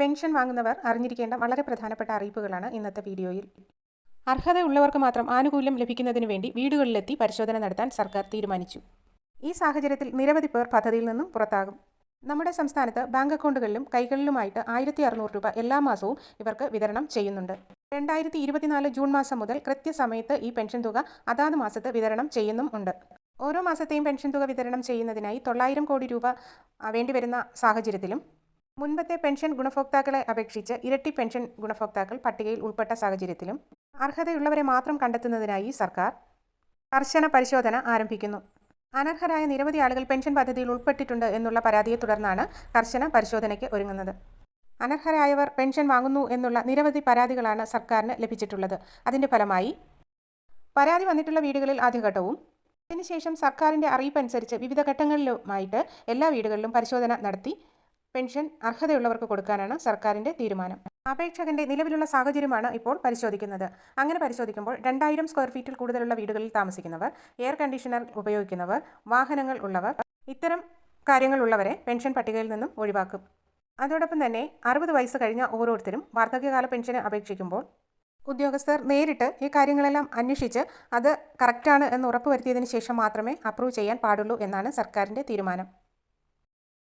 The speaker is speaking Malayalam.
പെൻഷൻ വാങ്ങുന്നവർ അറിഞ്ഞിരിക്കേണ്ട വളരെ പ്രധാനപ്പെട്ട അറിയിപ്പുകളാണ് ഇന്നത്തെ വീഡിയോയിൽ. അർഹതയുള്ളവർക്ക് മാത്രം ആനുകൂല്യം ലഭിക്കുന്നതിന് വേണ്ടി വീടുകളിലെത്തി പരിശോധന നടത്താൻ സർക്കാർ തീരുമാനിച്ചു. ഈ സാഹചര്യത്തിൽ നിരവധി പേർ പദ്ധതിയിൽ നിന്നും പുറത്താകും. നമ്മുടെ സംസ്ഥാനത്ത് ബാങ്ക് അക്കൗണ്ടുകളിലും കൈകളിലുമായിട്ട് ആയിരത്തി അറുന്നൂറ് രൂപ എല്ലാ മാസവും ഇവർക്ക് വിതരണം ചെയ്യുന്നുണ്ട്. രണ്ടായിരത്തി ഇരുപത്തിനാല് ജൂൺ മാസം മുതൽ കൃത്യസമയത്ത് ഈ പെൻഷൻ തുക അതാത് മാസത്ത് വിതരണം ചെയ്യുന്നും ഉണ്ട്. ഓരോ മാസത്തെയും പെൻഷൻ തുക വിതരണം ചെയ്യുന്നതിനായി തൊള്ളായിരം കോടി രൂപ വേണ്ടിവരുന്ന സാഹചര്യത്തിലും മുൻപത്തെ പെൻഷൻ ഗുണഭോക്താക്കളെ അപേക്ഷിച്ച് ഇരട്ടി പെൻഷൻ ഗുണഭോക്താക്കൾ പട്ടികയിൽ ഉൾപ്പെട്ട സാഹചര്യത്തിലും അർഹതയുള്ളവരെ മാത്രം കണ്ടെത്തുന്നതിനായി സർക്കാർ കർശന പരിശോധന ആരംഭിക്കുന്നു. അനർഹരായ നിരവധി ആളുകൾ പെൻഷൻ പദ്ധതിയിൽ ഉൾപ്പെട്ടിട്ടുണ്ട് എന്നുള്ള പരാതിയെ തുടർന്നാണ് കർശന പരിശോധനയ്ക്ക് ഒരുങ്ങുന്നത്. അനർഹരായവർ പെൻഷൻ വാങ്ങുന്നു എന്നുള്ള നിരവധി പരാതികളാണ് സർക്കാരിന് ലഭിച്ചിട്ടുള്ളത്. അതിന്റെ ഫലമായി പരാതി വന്നിട്ടുള്ള വീടുകളിൽ ആദ്യഘട്ടവും അതിനുശേഷം സർക്കാരിന്റെ അറിയിപ്പനുസരിച്ച് വിവിധ ഘട്ടങ്ങളിലുമായിട്ട് എല്ലാ വീടുകളിലും പരിശോധന നടത്തി പെൻഷൻ അർഹതയുള്ളവർക്ക് കൊടുക്കാനാണ് സർക്കാരിന്റെ തീരുമാനം. അപേക്ഷകന്റെ നിലവിലുള്ള സാഹചര്യമാണ് ഇപ്പോൾ പരിശോധിക്കുന്നത്. അങ്ങനെ പരിശോധിക്കുമ്പോൾ രണ്ടായിരം സ്ക്വയർ ഫീറ്റിൽ കൂടുതലുള്ള വീടുകളിൽ താമസിക്കുന്നവർ എയർ കണ്ടീഷണർ ഉപയോഗിക്കുന്നവർ വാഹനങ്ങൾ ഉള്ളവർ ഇത്തരം കാര്യങ്ങളുള്ളവരെ പെൻഷൻ പട്ടികയിൽ നിന്നും ഒഴിവാക്കും. അതോടൊപ്പം തന്നെ അറുപത് വയസ്സ് കഴിഞ്ഞ ഓരോരുത്തരും വാർദ്ധക്യകാല പെൻഷന് അപേക്ഷിക്കുമ്പോൾ ഉദ്യോഗസ്ഥർ നേരിട്ട് ഈ കാര്യങ്ങളെല്ലാം അന്വേഷിച്ച് അത് കറക്റ്റാണ് എന്ന് ഉറപ്പുവരുത്തിയതിന് ശേഷം മാത്രമേ അപ്രൂവ് ചെയ്യാൻ പാടുള്ളൂ എന്നാണ് സർക്കാരിന്റെ തീരുമാനം.